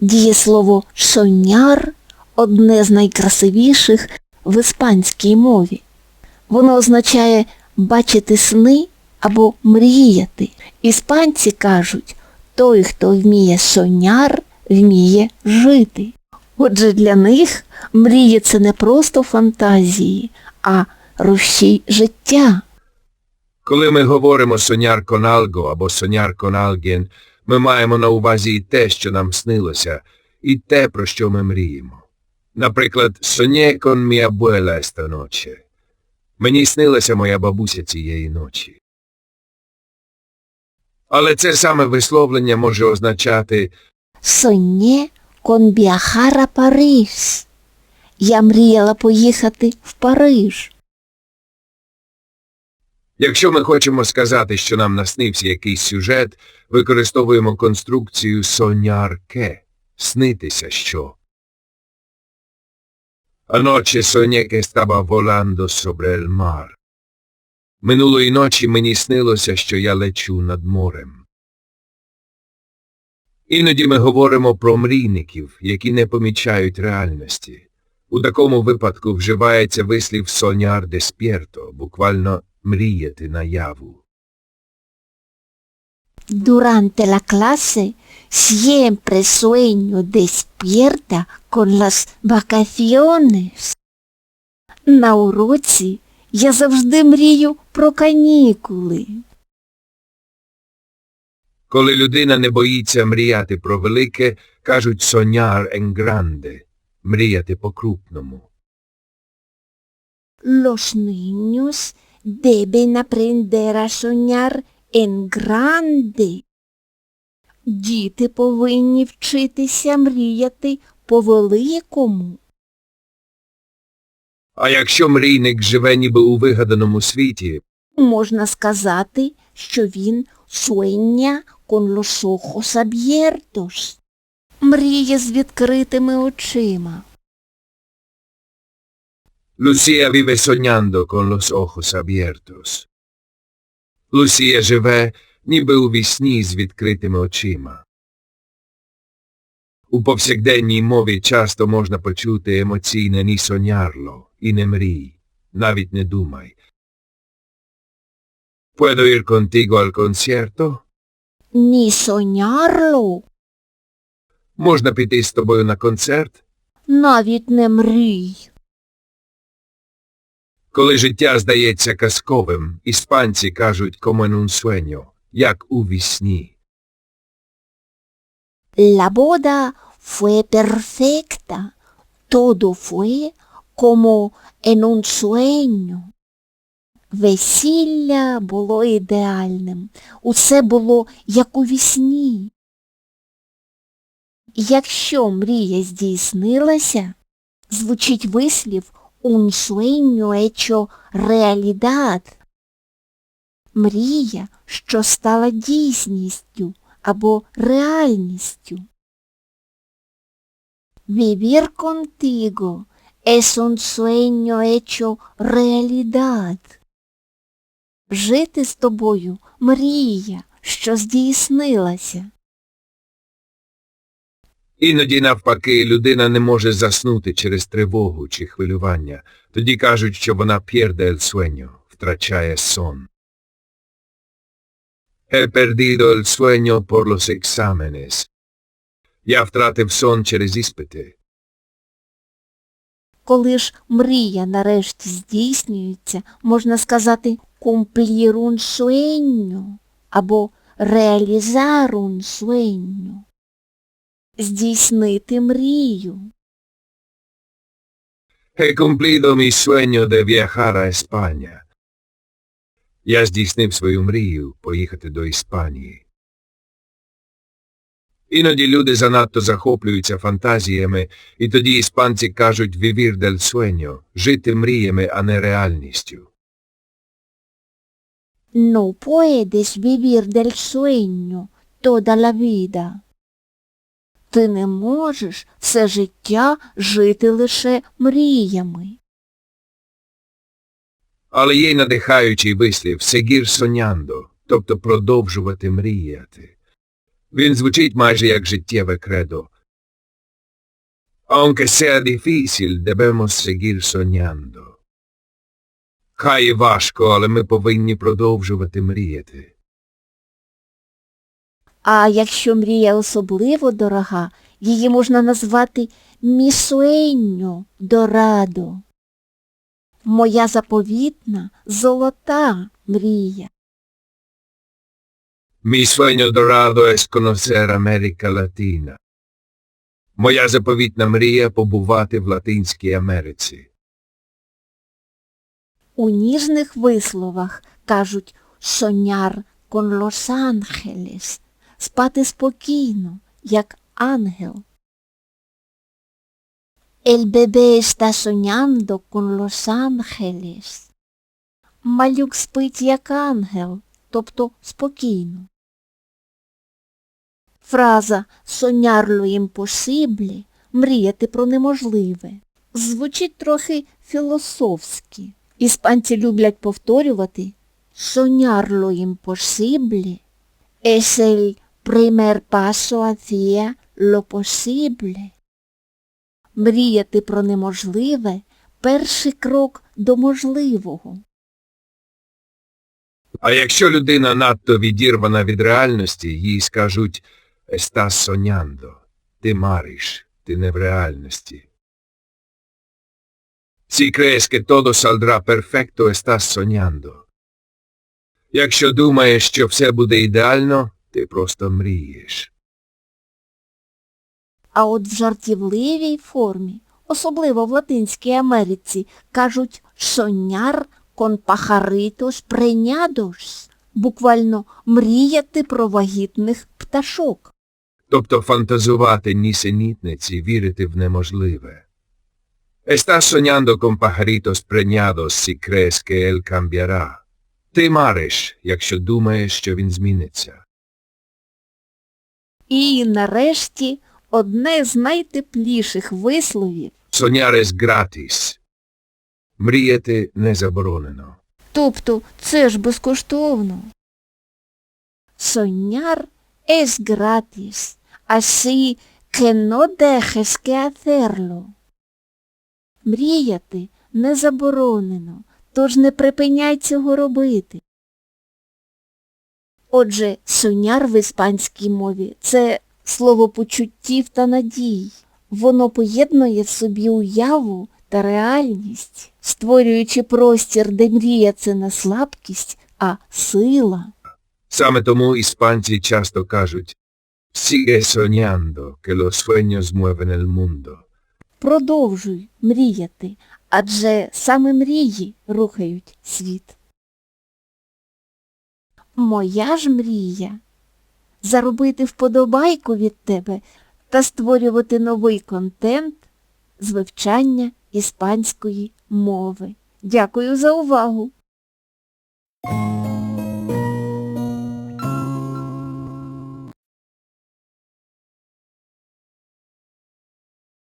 Дієслово соняр одне з найкрасивіших в іспанській мові. Воно означає бачити сни або мріяти. Іспанці кажуть, той, хто вміє соняр, вміє жити. Отже, для них мрії це не просто фантазії, а рушій життя. Коли ми говоримо соняр коналго або соняр коналген, ми маємо на увазі і те, що нам снилося, і те, про що ми мріємо. Наприклад, «Soñé con mi abuela esta noche». Мені снилася моя бабуся цієї ночі. Але це саме висловлення може означати Сонє кон біахара Париж. Я мріяла поїхати в Париж. Якщо ми хочемо сказати, що нам наснився якийсь сюжет, використовуємо конструкцію «soñar снитися що. Soñé que estaba volando sobre el. Минулої ночі мені снилося, що я лечу над морем. Іноді ми говоримо про мрійників, які не помічають реальності. У такому випадку вживається вислів «soñar despierto», буквально «мріяти наяву». Durante la clase siempre sueño despierta con las vacaciones. На уроці я завжди мрію про канікули. Коли людина не боїться мріяти про велике, кажуть «soñar en grande» – мріяти по-крупному. Los niños deben aprender a soñar en grande. Діти повинні вчитися мріяти по-великому. А якщо мрійник живе ніби у вигаданому світі, Можна сказати, що він sueña con los ojos abiertos. Мріє з відкритими очима. Лусія vive soñando con los ojos abiertos. Лусія живе ніби у вісні з відкритими очима. У повсякденній мові часто можна почути емоційне «ні soñarlo» і «не мрій», навіть не думай. Puedo ir contigo al concierto? Ні soñarlo, Можна піти з тобою на концерт? навіть не мрій. Коли життя здається казковим, іспанці кажуть «como un sueño», як у вісні. La boda fue perfecta. Todo fue como en. Весілля було ідеальним. Усе було як у вісні. Якщо мрія здійснилася, звучить вислів «un sueño hecho realidad». Мрія, що стала дійсністю або реальністю. Vivir contigo es un sueño hecho realidad. Жити з тобою – мрія, що здійснилася. Іноді, навпаки, людина не може заснути через тривогу чи хвилювання. Тоді кажуть, що вона pierde el sueño, втрачає сон. He perdido el sueño por los exámenes. Я втратив сон через іспити. Коли ж мрія нарешті здійснюється, можна сказати cumplir un sueño або realizar un sueño. Здійснити мрію. He cumplido mi sueño de viajar a España. Я здійснив свою мрію поїхати до Іспанії. Іноді люди занадто захоплюються фантазіями, і тоді іспанці кажуть «vivir del sueño» – жити мріями, а не реальністю. No puedes vivir del sueño toda la vida. Ти не можеш все життя жити лише мріями. Але є надихаючий вислів «seguir soñando», тобто продовжувати мріяти. Він звучить майже як життєве кредо. Aunque sea difícil, debemos seguir soñando. Хай і важко, але ми повинні продовжувати мріяти. А якщо мрія особливо дорога, її можна назвати місуенньо дорадо. Моя заповітна золота мрія. Mi sueño dorado es conocer América Latina. Моя заповітна мрія побувати в Латинській Америці. У ніжних висловах кажуть соняр кон лос ангелес, спати спокійно, як ангел. El bebé está soñando con los ángeles. Малюк спить як ангел, тобто спокійно. Фраза «soñar lo imposible» – мріяти про неможливе. Звучить трохи філософськи. Іспанці люблять повторювати «soñar lo imposible es el primer paso hacia lo posible». Мріяти про неможливе – перший крок до можливого. А якщо людина надто відірвана від реальності, їй скажуть «Estás soñando». Ти мариш, ти не в реальності. Si crees que todo saldrá perfecto, estás. Якщо думаєш, що все буде ідеально, ти просто мрієш. А от в жартівливій формі, особливо в Латинській Америці, кажуть «soñar con pajaritos preñados», буквально мріяти про вагітних пташок. Тобто фантазувати нісенітниці, вірити в неможливе. Estás soñando con pajaritos preñados si crees que él cambiará. Ти мариш, якщо думаєш, що він зміниться. І нарешті одне з найтепліших висловів, es gratis. Мріяти не заборонено. тобто це ж безкоштовно. Soñar es gratis, así que no dejes que hacerlo. Мріяти не заборонено, тож не припиняй цього робити. Отже, соняр в іспанській мові – це слово почуттів та надій. Воно поєднує в собі уяву та реальність, створюючи простір, де мрія – це не слабкість, а сила. Саме тому іспанці часто кажуть «Sigue soñando, que los sueños mueven el mundo». Продовжуй мріяти, адже саме мрії рухають світ моя ж мрія заробити вподобайку від тебе та створювати новий контент з вивчання іспанської мови. Дякую за увагу!